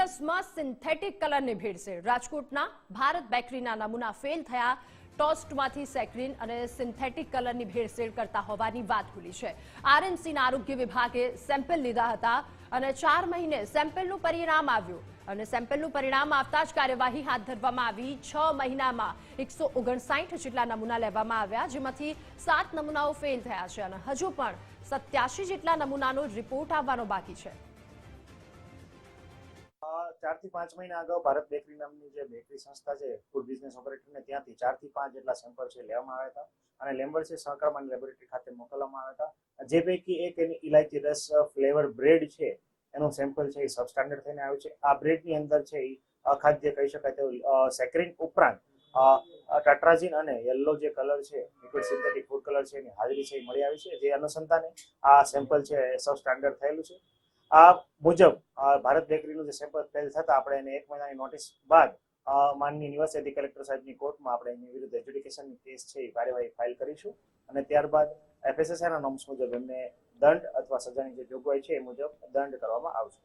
રસમાં synthetic કલરની ભેળસેળ રાજકોટના ભારત બેકરીના નમૂના ફેલ થયા. ટોસ્ટમાંથી સેક્રીન અને સિન્થેટિક કલરની ભેળસેળ કરતા હોવાની વાત ખુલી છે. આરએમસીના આરોગ્ય વિભાગે સેમ્પલ લીધા હતા અને ચાર મહિને સેમ્પલનું પરિણામ આવ્યું. અને સેમ્પલનું પરિણામ આવતા જ કાર્યવાહી હાથ ધરવામાં આવી. છ મહિનામાં એકસો ઓગણસાઠ જેટલા નમૂના લેવામાં આવ્યા, જેમાંથી સાત નમૂનાઓ ફેલ થયા છે અને હજુ પણ સત્યાસી જેટલા નમૂનાનો રિપોર્ટ આવવાનો બાકી છે. ચારથી પાંચ મહિના અગાઉ ભારત બેકરી નામની જે બેકરી સંસ્થા છે ફૂડ બિઝનેસ ઓપરેટરને ત્યાંથી ચારથી પાંચ જેટલા સેમ્પલ છે લેવામાં આવ્યા હતા. અને છે સહકર્માની લેબોરેટરી ખાતે મોકલવામાં આવ્યા હતા. જે પૈકી એક એની ઇલાયચી રસ ફ્લેવર બ્રેડ છે, એનું સેમ્પલ છે એ સબસ્ટાન્ડર્ડ થઈને આવ્યું છે. આ બ્રેડની અંદર છે એ અખાદ્ય કહી શકાય તેવું સેક્રિન ઉપરાંત ટાટ્રાઝિન અને યલો જે કલર છે લિક્વિડ સિન્થેટિક ફૂડ કલર છે એની હાજરી છે એ મળી આવી છે. જે અનુસંધાને આ સેમ્પલ છે સબ સ્ટાન્ડર્ડ થયેલું છે. આ મુજબ ભારત બેકરીનું જે સેમ્પલ ફેલ થતા આપણે એને એક મહિનાની નોટિસ બાદ માનની નિવાસી કલેક્ટર સાહેબની કોર્ટમાં આપણે એની વિરુદ્ધ એજ્યુડિકેશનની કેસ છે એ કાર્યવાહી ફાઇલ કરીશું. અને ત્યારબાદ એફએસએસઆઈના નોમ્સ મુજબ એમને દંડ અથવા સજાની જે જોગવાઈ છે એ મુજબ દંડ કરવામાં આવશે.